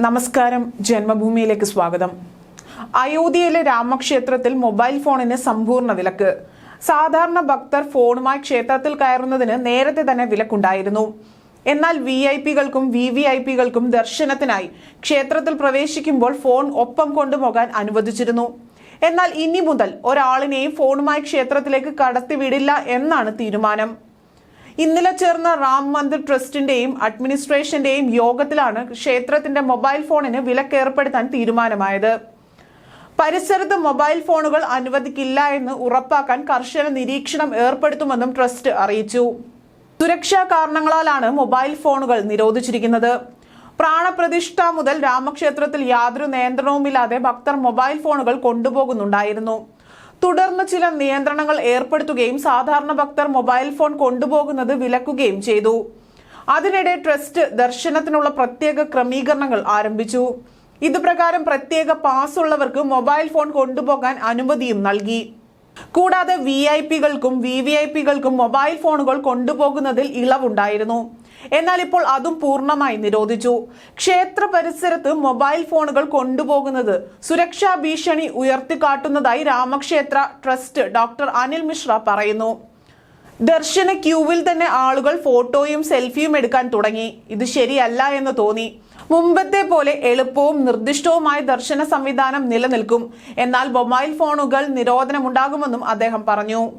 നമസ്കാരം. ജന്മഭൂമിയിലേക്ക് സ്വാഗതം. അയോധ്യയിലെ രാമക്ഷേത്രത്തിൽ മൊബൈൽ ഫോണിന് സമ്പൂർണ വിലക്ക്. സാധാരണ ഭക്തർ ഫോണുമായി ക്ഷേത്രത്തിൽ കയറുന്നതിന് നേരത്തെ തന്നെ വിലക്കുണ്ടായിരുന്നു. എന്നാൽ വി ഐ പികൾക്കും വി വി ഐ പികൾക്കും ദർശനത്തിനായി ക്ഷേത്രത്തിൽ പ്രവേശിക്കുമ്പോൾ ഫോൺ ഒപ്പം കൊണ്ടുപോകാൻ അനുവദിച്ചിരുന്നു. എന്നാൽ ഇനി മുതൽ ഒരാളിനെയും ഫോണുമായി ക്ഷേത്രത്തിലേക്ക് കടത്തിവിടില്ല എന്നാണ് തീരുമാനം. ഇന്നലെ ചേർന്ന റാം മന്ദിർ ട്രസ്റ്റിന്റെയും അഡ്മിനിസ്ട്രേഷന്റെയും യോഗത്തിലാണ് ക്ഷേത്രത്തിന്റെ മൊബൈൽ ഫോണിന് വിലക്കേർപ്പെടുത്താൻ തീരുമാനമായത്. പരിസരത്ത് മൊബൈൽ ഫോണുകൾ അനുവദിക്കില്ല എന്ന് ഉറപ്പാക്കാൻ കർശന നിരീക്ഷണം ഏർപ്പെടുത്തുമെന്നും ട്രസ്റ്റ് അറിയിച്ചു. സുരക്ഷാ കാരണങ്ങളാലാണ് മൊബൈൽ ഫോണുകൾ നിരോധിച്ചിരിക്കുന്നത്. പ്രാണപ്രതിഷ്ഠ മുതൽ രാമക്ഷേത്രത്തിൽ യാതൊരു നിയന്ത്രണവുമില്ലാതെ ഭക്തർ മൊബൈൽ ഫോണുകൾ കൊണ്ടുപോകുന്നുണ്ടായിരുന്നു. തുടർന്ന് ചില നിയന്ത്രണങ്ങൾ ഏർപ്പെടുത്തുകയും സാധാരണ ഭക്തർ മൊബൈൽ ഫോൺ കൊണ്ടുപോകുന്നത് വിലക്കുകയും ചെയ്തു. അതിനിടെ ട്രസ്റ്റ് ദർശനത്തിനുള്ള പ്രത്യേക ക്രമീകരണങ്ങൾ ആരംഭിച്ചു. ഇതുപ്രകാരം പ്രത്യേക പാസ് ഉള്ളവർക്ക് മൊബൈൽ ഫോൺ കൊണ്ടുപോകാൻ അനുമതിയും നൽകി. കൂടാതെ വി ഐ പികൾക്കും വി വി ഐ പികൾക്കും മൊബൈൽ ഫോണുകൾ കൊണ്ടുപോകുന്നതിൽ ഇളവുണ്ടായിരുന്നു. എന്നാൽ ഇപ്പോൾ അതും പൂർണമായി നിരോധിച്ചു. ക്ഷേത്ര പരിസരത്ത് മൊബൈൽ ഫോണുകൾ കൊണ്ടുപോകുന്നത് സുരക്ഷാ ഭീഷണി ഉയർത്തിക്കാട്ടുന്നതായി രാമക്ഷേത്ര ട്രസ്റ്റ് ഡോക്ടർ അനിൽ മിശ്ര പറയുന്നു. ദർശന ക്യൂവിൽ തന്നെ ആളുകൾ ഫോട്ടോയും സെൽഫിയും എടുക്കാൻ തുടങ്ങി. ഇത് ശരിയല്ല എന്ന് തോന്നി. മുമ്പത്തെ പോലെ എളുപ്പവും നിർദ്ദിഷ്ടവുമായ ദർശന സംവിധാനം നിലനിൽക്കും. എന്നാൽ മൊബൈൽ ഫോണുകൾ നിരോധനമുണ്ടാകുമെന്നും അദ്ദേഹം പറഞ്ഞു.